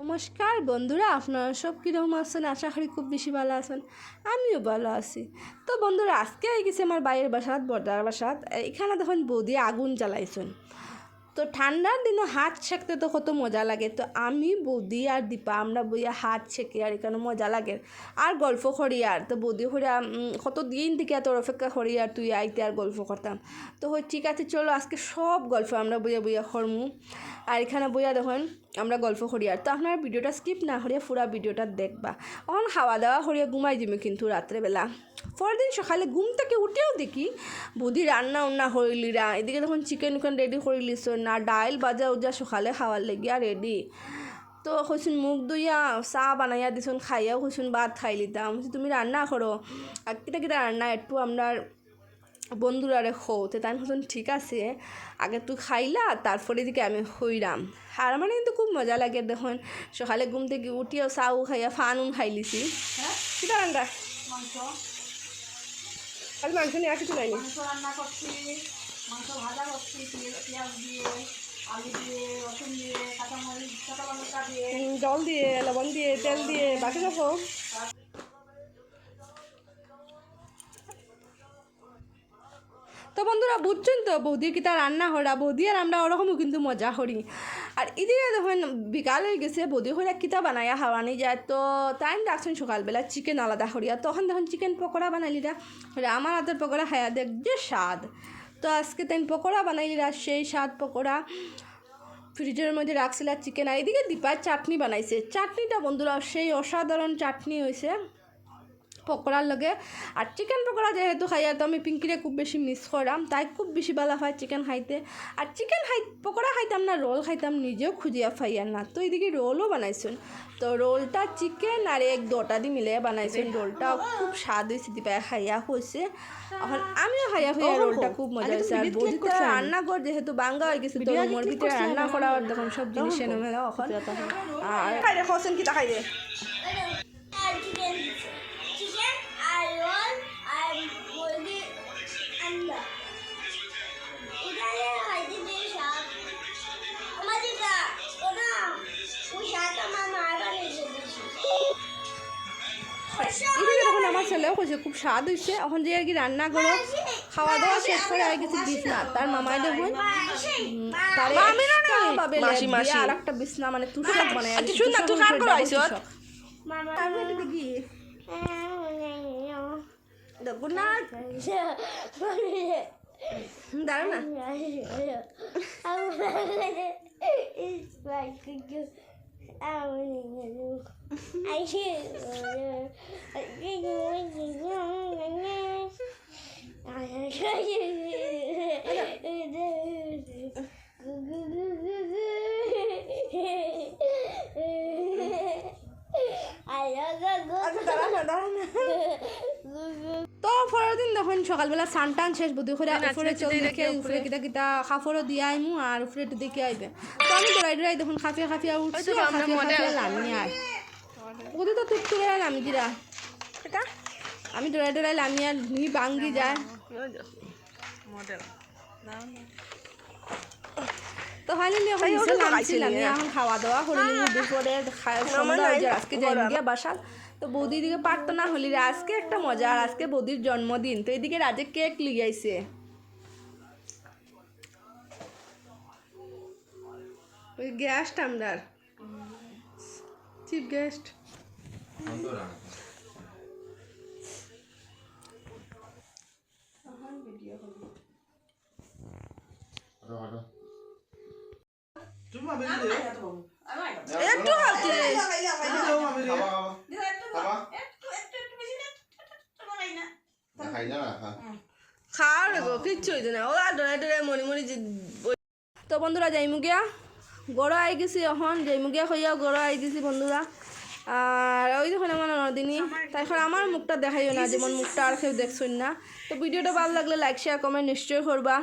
নমস্কার বন্ধুরা, আপনারা সব কীরকম আছেন? আশা করি খুব বেশি ভালো আছেন। আমিও ভালো আছি। তো বন্ধুরা, আজকে হয়ে গেছে আমার বাইরের বাসাত, বর্দার বাসাত। এখানে দেখুন বৌদি আগুন জ্বালাইছেন। তো ঠান্ডার দিনে হাত ছেঁকতে তো কত মজা লাগে। তো আমি, বৌদি আর দীপা আমরা বইয়া হাত সেঁকি আর এখানে মজা লাগে। আর গল্প করি আর। তো বৌদি হরিয়া কত দিন থেকে তোর অপেক্ষা করি আর তুই আইতে আর গল্প করতাম। তো ঠিক আছে, চলো আজকে সব গল্প আমরা বইয়া বইয়া করমু। আর এখানে বইয়া দেখুন, আমরা গল্প করি আর। তো আপনার ভিডিওটা স্কিপ না করিয়া পুরা ভিডিওটা দেখবা। অন খাওয়া দাওয়া করিয়া ঘুমাই যাবে কিন্তু রাত্রেবেলা। পরের দিন সকালে ঘুম থেকে উঠেও দেখি বৌদি রান্না উন্না হইলিরা এদিকে তখন চিকেন উকেন রেডি করে লিস না, ডাইল বাজা উজা সকালে খাওয়ার লেগিয়া রেডি তো কইসুন মুখ দুইয়া চাহ বানাইয়া দিছুন খাইয়াও কইসুন, ভাত খাই লিতাম তুমি রান্না করো। আর কিটা কিটা রান্না, একটু আপনার বন্ধুরারে খো তো তাই মতন ঠিক আছে আগে তুই খাইলা তারপরে দিকে আমি হইরাম। আর আমার কিন্তু খুব মজা লাগে দেখুন সকালে ঘুম থেকে উঠিও চাউ খাইয়া ফানুন খাইলিছি। কিটা রান্না মাংস। আজ মাংস নিয়ে আর কিছু নাইনি মাংস রান্না করছি মাংস ভাজা করছি পেঁয়াজ পেঁয়াজ দিয়ে আলু দিয়ে রসুন দিয়ে কাঁচামরিচ কাঁচা লঙ্কা দিয়ে জল দিয়ে লবণ দিয়ে তেল দিয়ে বাকি সব তো বন্ধুরা বুঝছেন তো বৌদি কিতা রান্না হরা বৌদি আর আমরা ওরকমও কিন্তু মজা করি। আর এদিকে যখন বিকাল হয়ে গেছে, বৌদি হইরা কিতা বানাইয়া খাওয়ানি যায়। তো টাইম রাখছেন সকালবেলা চিকেন আলাদা করিয়া তখন দেখুন চিকেন পকোড়া বানাইলিরা আমার হাতের পকোড়া খাইয়া দেখ যে স্বাদ। তো আজকে তাই পকোড়া বানাইলিরা সেই স্বাদ পকোড়া ফ্রিজের মধ্যে রাখছিল চিকেন আর এদিকে দীপার চাটনি বানাইছে। চাটনিটা বন্ধুরা, সেই অসাধারণ চাটনি হয়েছে পকোড়ার লগে। আর চিকেন পকোড়া যেহেতু খাই তো আমি পিঙ্কিরে খুব বেশি মিস করাম তাই খুব বেশি ভালো হয় চিকেন খাইতে। আর চিকেন খাই পকোড়া খাইতাম না রোল খাইতাম নিজেও খুঁজিয়া ফাইয়ার না। তো এদিকে রোলও বানাইছেন তো রোলটা চিকেন আর এক দোটা দি মিলে বানাইছেন রোলটা খুব স্বাদ হয়েছে দীপায় খাইয়া হয়েছে এখন আমিও খাইয়া খাইয়া রোলটা খুব মজা হয়েছে আর বৌদিতে রান্নাঘর যেহেতু বাঙ্গা হয়ে গেছে তো মোর ভিতরে রান্না করা দেখুন সব জিনিস এনে মেলা এখন। আর খাইরে খসেন কিতা খাইরে এদিকে দেখুন আমার ছেলেও কইছে খুব স্বাদ হয়েছে। এখন যে আর কি রান্না করো খাওয়া দাওয়া শেষ করে আর কিছু বিছনা তার মামাই দেখুন আর একটা বিছনা মানে তুষক আচ্ছা শুন না তুই কার করে আইছ মামা আমি এদিকে কি দেখুন না। দাঁড়া না। আচ্ছা দাঁড়া না দাঁড়া না তো পরের দিন দেখুন সকালবেলা সান টান শেষ বুদ্ধি করে উপরে চল দেখে উপরে কিতা কিতা খাফরও দিয়ে আইমু আর উপরে একটু দেখে আইবে। তো আমি দৌড়াই দৌড়াই দেখুন খাফিয়া খাফিয়া উঠছি খাফিয়া খাফিয়া লামি ওদি তো তুক তুলে লামি দিরা। আমি দৌড়াই দৌড়াই লামি আর নি বাঙ্গি যায়। তো ফাইনালি এখন নিচে নামছিলাম এখন খাওয়া দাওয়া করে দুপুরে সন্ধ্যা হয়ে যায় আজকে যাই গিয়া বাসার। তো বৌদি দিকে পারতো না হলি আজকে একটা মজা আর আজকে বৌদির জন্মদিন। তো এদিকে রাজে কেক লিয়াইছে। ওই গেস্ট আমরার। চিফ গেস্ট একটু হাতে খাওয়ার গো কিচ্ছু হইতো না ওরা ডরে ডরে মরি মরি তো বন্ধুরা যাইমু গিয়া গড় আই গেছি এখন যাইমু গিয়া হইয়াও গড় আই গেছি বন্ধুরা আর ওই দেখুন আমার নদিনী তাই এখন আমার মুখটা দেখাইও না যেমন মুখটা আর কেউ দেখছুন না তো ভিডিওটা ভালো লাগলে লাইক শেয়ার কমেন্ট নিশ্চয়ই করবা